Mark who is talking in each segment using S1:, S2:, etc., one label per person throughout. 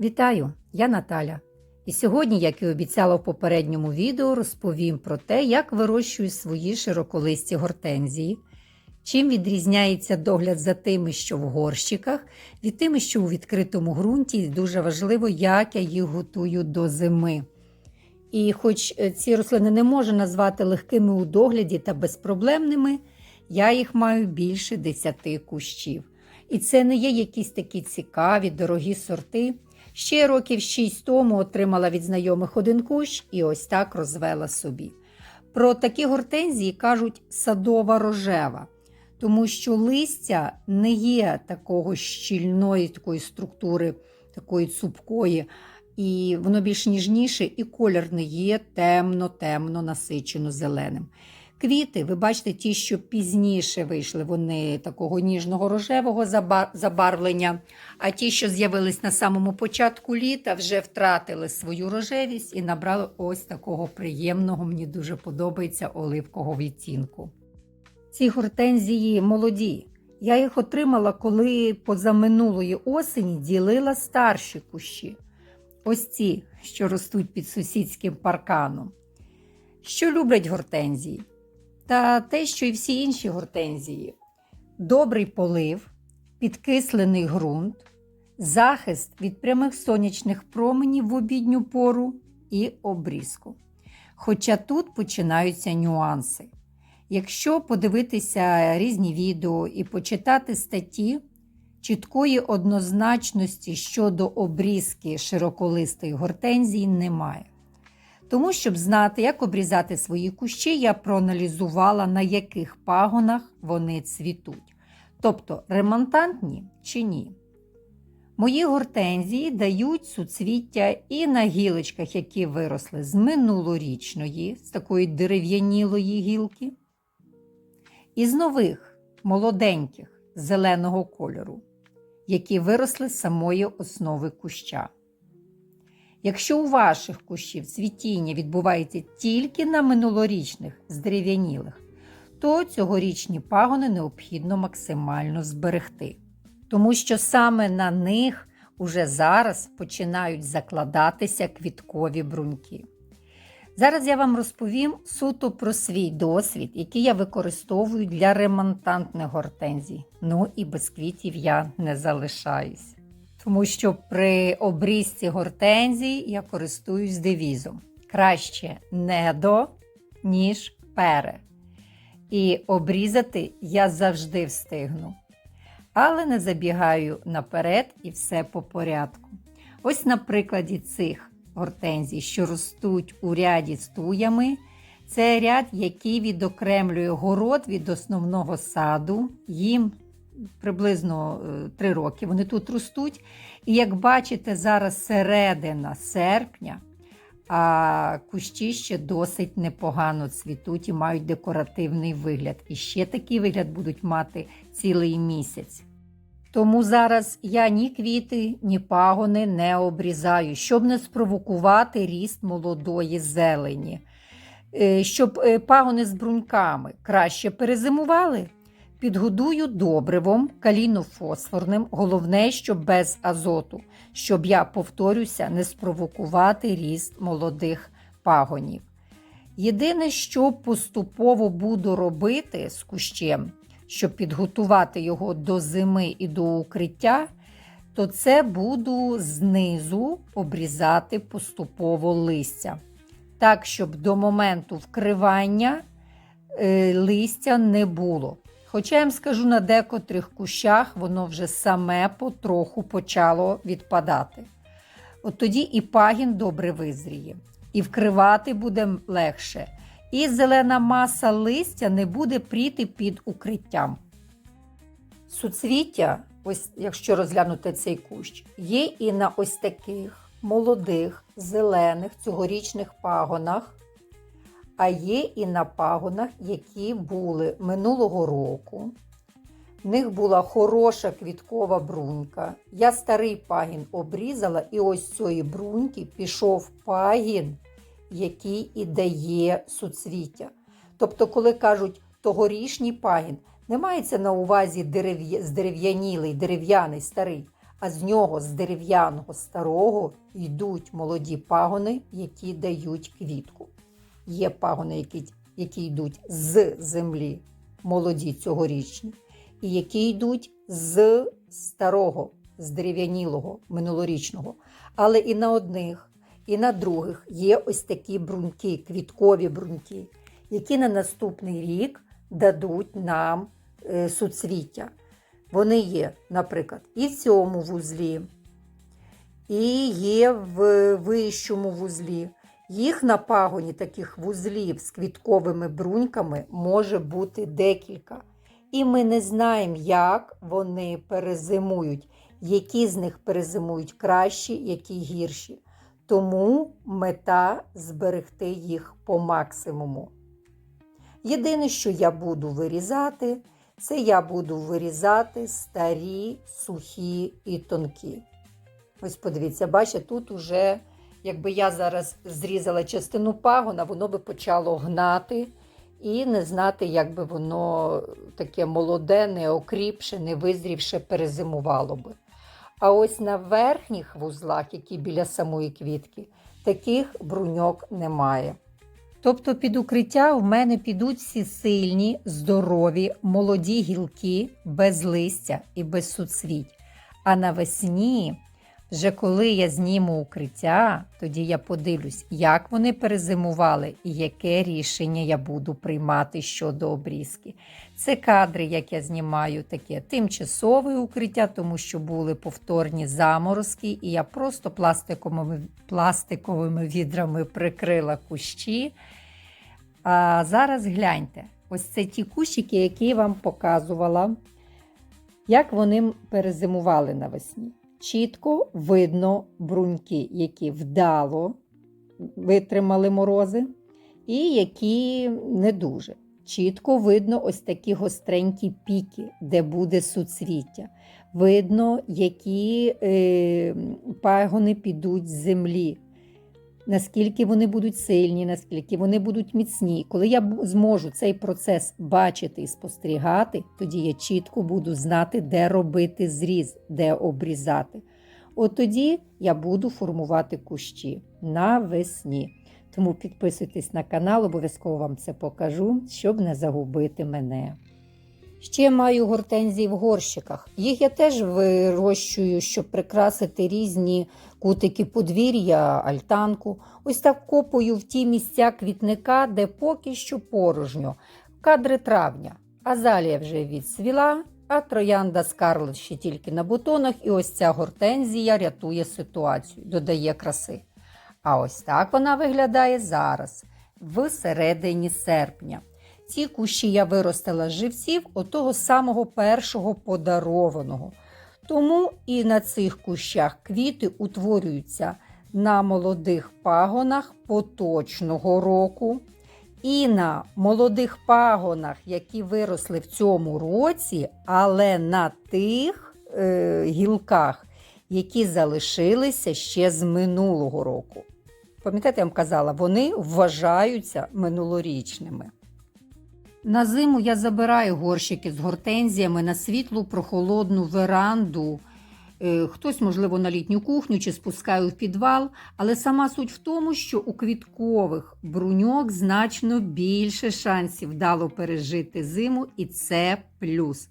S1: Вітаю, я Наталя. І сьогодні, як і обіцяла в попередньому відео, розповім про те, як вирощую свої широколисті гортензії, чим відрізняється догляд за тими, що в горщиках, від тими, що у відкритому ґрунті, і дуже важливо, як я їх готую до зими. І хоч е, ці рослини не можу назвати легкими у догляді та безпроблемними, я їх маю більше 10 кущів. І це не є якісь такі цікаві, дорогі сорти. Ще років 6 тому отримала від знайомих один кущ і ось так розвела собі. Про такі гортензії кажуть садова рожева, тому що листя не є такого щільної такої структури, такої цупкої, і воно більш ніжніше, і колір не є темно-темно насичено зеленим. Квіти, ви бачите, ті, що пізніше вийшли, вони такого ніжного рожевого забарвлення, а ті, що з'явились на самому початку літа, вже втратили свою рожевість і набрали ось такого приємного, мені дуже подобається оливкового відтінку. Ці гортензії молоді. Я їх отримала, коли позаминулої осені ділила старші кущі. Ось ці, що ростуть під сусідським парканом. Що люблять гортензії? Та те, що і всі інші гортензії: добрий полив, підкислений ґрунт, захист від прямих сонячних променів в обідню пору і обрізку. Хоча тут починаються нюанси. Якщо подивитися різні відео і почитати статті, чіткої однозначності щодо обрізки широколистої гортензії немає. Тому, щоб знати, як обрізати свої кущі, я проаналізувала, на яких пагонах вони цвітуть. Тобто ремонтантні чи ні. Мої гортензії дають суцвіття і на гілочках, які виросли з минулорічної, з такої дерев'янілої гілки, і з нових, молоденьких, зеленого кольору, які виросли з самої основи куща. Якщо у ваших кущів цвітіння відбувається тільки на минулорічних здерев'янілих, то цьогорічні пагони необхідно максимально зберегти. Тому що саме на них уже зараз починають закладатися квіткові бруньки. Зараз я вам розповім суто про свій досвід, який я використовую для ремонтантних гортензій. Ну і без квітів я не залишаюсь. Тому що при обрізці гортензій я користуюсь девізом. Краще недо, ніж пере. І обрізати я завжди встигну. Але не забігаю наперед і все по порядку. Ось на прикладі цих гортензій, що ростуть у ряді з туями. Це ряд, який відокремлює город від основного саду. Їм приблизно 3 роки. Вони тут ростуть. І як бачите, зараз середина серпня, а кущі ще досить непогано цвітуть і мають декоративний вигляд. І ще такий вигляд будуть мати цілий місяць. Тому зараз я ні квіти, ні пагони не обрізаю, щоб не спровокувати ріст молодої зелені. Е, щоб е, пагони з бруньками краще перезимували, Підгодую добривом калінофосфорним, головне, щоб без азоту, щоб я, повторюся, не спровокувати ріст молодих пагонів. Єдине, що поступово буду робити з кущем, щоб підготувати його до зими і до укриття, то це буду знизу обрізати поступово листя. Так, щоб до моменту вкривання е, листя не було. Хоча я вам скажу, на декотрих кущах воно вже саме потроху почало відпадати. От тоді і пагін добре визріє, і вкривати буде легше, і зелена маса листя не буде пріти під укриттям. Суцвіття, ось якщо розглянути цей кущ, є і на ось таких молодих, зелених цьогорічних пагонах а є і на пагонах, які були минулого року. В них була хороша квіткова брунька. Я старий пагін обрізала, і ось з цієї бруньки пішов пагін, який і дає суцвіття. Тобто, коли кажуть тогорічній пагін, не мається на увазі дерев... здерев'янілий, дерев'яний старий, а з нього, з дерев'яного старого, йдуть молоді пагони, які дають квітку. Є пагони, які, які йдуть з землі, молоді цьогорічні, і які йдуть з старого, з дерев'янілого, минулорічного. Але і на одних, і на других є ось такі бруньки, квіткові бруньки, які на наступний рік дадуть нам е, суцвіття. Вони є, наприклад, і в цьому вузлі, і є в вищому вузлі. Їх на пагоні таких вузлів з квітковими бруньками може бути декілька. І ми не знаємо, як вони перезимують, які з них перезимують кращі, які гірші. Тому мета зберегти їх по максимуму. Єдине, що я буду вирізати, це я буду вирізати старі, сухі і тонкі. Ось подивіться, бачите, тут уже, якби я зараз зрізала частину пагона, воно би почало гнати і не знати, як би воно таке молоде, не окріпше, не визрівше перезимувало би. А ось на верхніх вузлах, які біля самої квітки, таких бруньок немає. Тобто під укриття в мене підуть всі сильні, здорові, молоді гілки без листя і без суцвіть. А навесні, вже коли я зніму укриття, тоді я подивлюсь, як вони перезимували і яке рішення я буду приймати щодо обрізки. Це кадри, як я знімаю таке тимчасове укриття, тому що були повторні заморозки, і я просто пластиковими, пластиковими відрами прикрила кущі. А зараз гляньте, ось це ті кущики, які я вам показувала, як вони перезимували навесні. Чітко видно бруньки, які вдало витримали морози, і які не дуже. Чітко видно ось такі гостренькі піки, де буде суцвіття. Видно, які е, пагони підуть з землі, наскільки вони будуть сильні, наскільки вони будуть міцні. Коли я зможу цей процес бачити і спостерігати, тоді я чітко буду знати, де робити зріз, де обрізати. От тоді я буду формувати кущі навесні. Тому підписуйтесь на канал, обов'язково вам це покажу, щоб не загубити мене. Ще маю гортензії в горщиках. Їх я теж вирощую, щоб прикрасити різні кутики подвір'я, альтанку. Ось так копаю в ті місця квітника, де поки що порожньо. Кадри травня. Азалія вже відсвіла, а троянда Скарлет ще тільки на бутонах, і ось ця гортензія рятує ситуацію, додає краси. А ось так вона виглядає зараз, в середині серпня. Ці кущі я виростила з живців отого самого першого подарованого. Тому і на цих кущах квіти утворюються на молодих пагонах поточного року, і на молодих пагонах, які виросли в цьому році, але на тих е, гілках, які залишилися ще з минулого року. Пам'ятаєте, я вам казала, вони вважаються минулорічними. На зиму я забираю горщики з гортензіями на світлу прохолодну веранду. Е, Хтось, можливо, на літню кухню чи спускаю в підвал, але сама суть в тому, що у квіткових бруньок значно більше шансів вдало пережити зиму, і це плюс.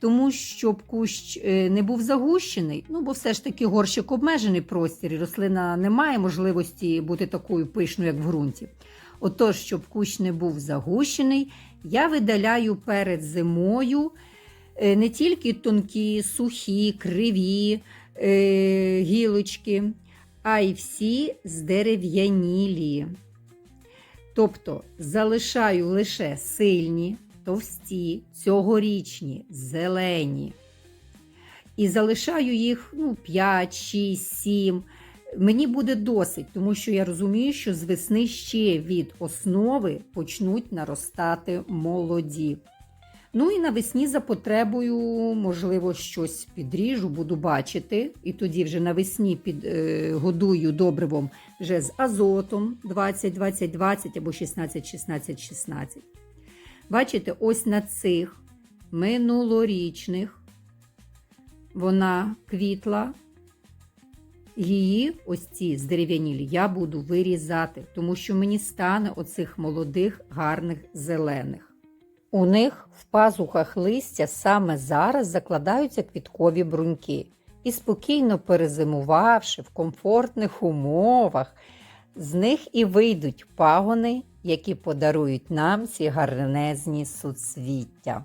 S1: Тому щоб кущ е, не був загущений, ну бо все ж таки горщик обмежений простір, і рослина не має можливості бути такою пишною, як в ґрунті. Отож, щоб кущ не був загущений, я видаляю перед зимою е, не тільки тонкі, сухі, криві е, гілочки, а й всі здерев'янілі. Тобто залишаю лише сильні, товсті, цьогорічні, зелені. І залишаю їх ну, 5, 6, 7. Мені буде досить, тому що я розумію, що з весни ще від основи почнуть наростати молоді. Ну і навесні за потребою, можливо, щось підріжу, буду бачити. І тоді вже навесні під, е, годую добривом вже з азотом 20-20-20 або 16-16-16. Бачите, ось на цих минулорічних вона квітла, її, ось ці здерев'янілі, я буду вирізати, тому що мені стане оцих молодих, гарних зелених. У них в пазухах листя саме зараз закладаються квіткові бруньки. І спокійно перезимувавши в комфортних умовах, з них і вийдуть пагони, які подарують нам ці гарнезні суцвіття.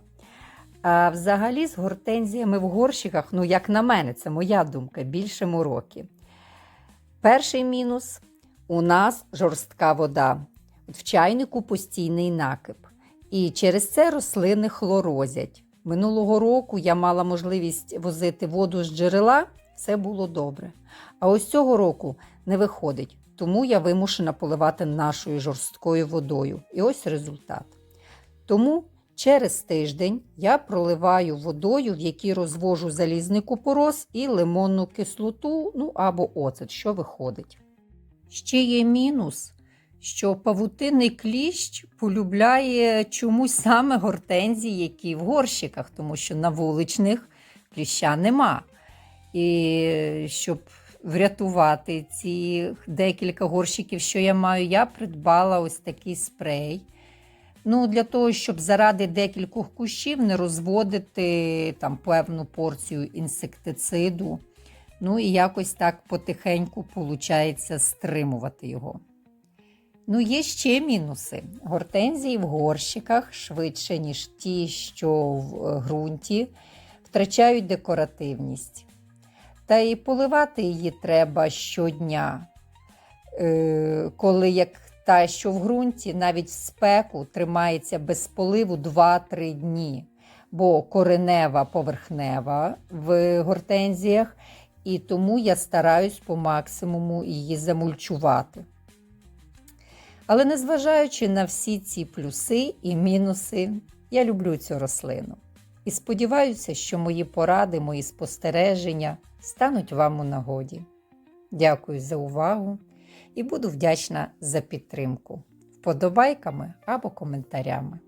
S1: А взагалі з гортензіями в горщиках, ну, як на мене, це моя думка, більше мороки. Перший мінус у нас жорстка вода. В чайнику постійний накип. І через це рослини хлорозять. Минулого року я мала можливість возити воду з джерела, все було добре. А ось цього року не виходить, тому я вимушена поливати нашою жорсткою водою. І ось результат. Тому через тиждень я проливаю водою, в якій розвожу залізний купорос і лимонну кислоту, ну або оцет, що виходить. Ще є мінус, що павутинний кліщ полюбляє чомусь саме гортензії, які в горщиках, тому що на вуличних кліща нема. І щоб врятувати ці декілька горщиків, що я маю, я придбала ось такий спрей. Ну, Для того, щоб заради декількох кущів не розводити там певну порцію інсектициду. Ну і якось так потихеньку виходить стримувати його. Ну, є ще мінуси. Гортензії в горщиках швидше, ніж ті, що в е, ґрунті, втрачають декоративність. Та і поливати її треба щодня, Е, коли як та, що в ґрунті навіть в спеку тримається без поливу 2-3 дні, бо коренева поверхнева в гортензіях, і тому я стараюсь по максимуму її замульчувати. Але незважаючи на всі ці плюси і мінуси, я люблю цю рослину. І сподіваюся, що мої поради, мої спостереження стануть вам у нагоді. Дякую за увагу і буду вдячна за підтримку вподобайками або коментарями.